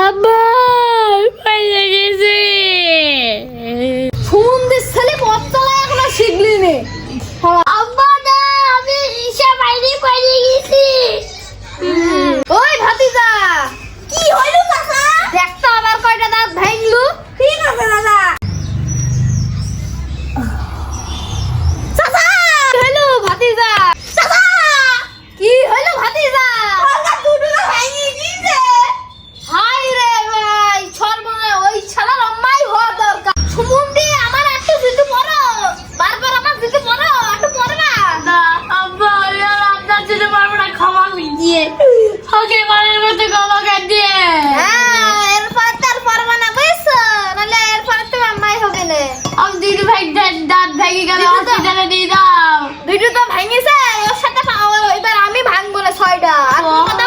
আমার পাইয়া গেছে সুমনদের ছেলে পথ চালায় এখন শিখলি নে। দিয়ে। ওকে বারের মধ্যে গলা কাট দিয়ে। হ্যাঁ, এরপর তার পারবা না বুঝছ? এরপর তো হবে না। আমি দুই ভাই দাঁত ভেঙে গেল হসপিটালে দুটো তো ভেঙেছে ওর সাথে এবার আমি ভাঙবো না ছয়টা। কথা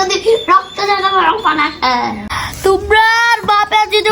যদি রক্ত যেন তোমরা বাপের যদি